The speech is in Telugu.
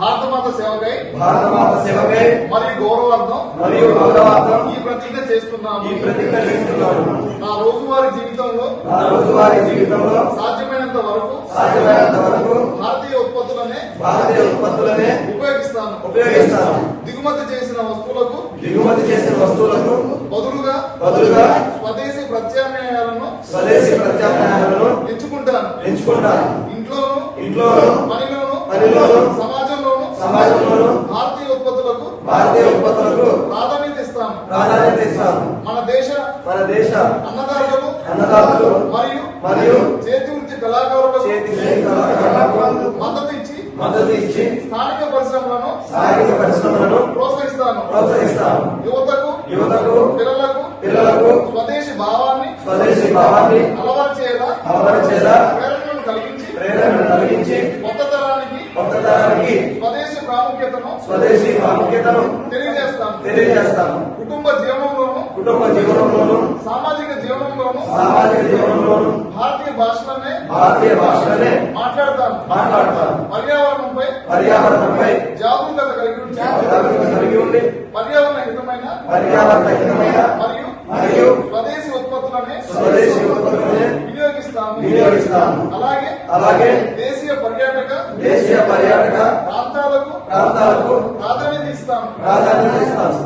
భారత మాత సేవకై భారత మాత సేవకై మరియు గౌరవార్థం మరియు గౌరవార్థం ఈ ప్రతిజ్ఞ చేస్తున్నాను ఈ ప్రతిజ్ఞ చేస్తున్నాను నా రోజువారీ జీవితంలో నా రోజువారీ జీవితంలో సాధ్యమైనంత వరకు సాధ్యమైనంత వరకు భారతీయ ఉత్పత్తులనే భారతీయ ఉత్పత్తులనే ఉపయోగిస్తాను. ఉపయోగిస్తాను. దిగుమతి చేసిన వస్తువులకు దిగుమతి చేసిన వస్తువులకు బదులుగా బదులుగా స్వదేశీ ప్రత్యామ్నాయాలను స్వదేశీ ప్రత్యామ్నాయాలను ఎంచుకుంటాను. ఎంచుకుంటాను. ఇంట్లోను పనిలోను సమాజంలోను సమాజంలోను భారతీయ ఉత్పత్తులకు భారతీయ ఉత్పత్తులకు ప్రాధాన్యత ఇస్తాను ప్రాధాన్యత ఇస్తాను మన దేశ మన దేశ అన్నదాతలకు అన్నదాతలు మరియు మరియు చేతి వృత్తి కళాకారులకు చేతి కళాకారులకు మద్దతు ఇచ్చి మద్దతు ఇచ్చి స్థానిక పరిశ్రమలను స్థానిక పరిశ్రమలను ప్రోత్సహిస్తాను ప్రోత్సహిస్తాను యువతకు యువతకు పిల్లలకు పిల్లలకు స్వదేశీ భావాన్ని స్వదేశీ భావాన్ని అలవర్చేలా అలవరిచేలా ప్రేరణను కలిగించి తరానికి స్వదేశీ ప్రాముఖ్యతను స్వదేశీ ప్రాముఖ్యతను తెలియజేస్తాను తెలియజేస్తాను కుటుంబ జీవనంలోను కుటుంబ జీవనంలోను సామాజిక జీవనంలోను సామాజిక జీవనంలోను భారతీయ భాషలనే భారతీయ భాషలనే మాట్లాడతాను. మాట్లాడతాను. పర్యావరణంపై పర్యావరణంపై జాగరూకత కలిగి ఉంచి జాగ్రత్త కలిగి ఉండి పర్యావరణ హితమైన పర్యావరణ హితమైన మరియు మరియు స్వదేశీ ఉత్పత్తులనే స్వదేశీ ఉత్పత్తులనే వినియోగిస్తాను అలాగే అలాగే దేశీయ పర్యాటక దేశీయ పర్యాటక ప్రాంతాలకు ప్రాంతాలకు ప్రాధాన్యత ఇస్తాను ప్రాధాన్యత ఇస్తాను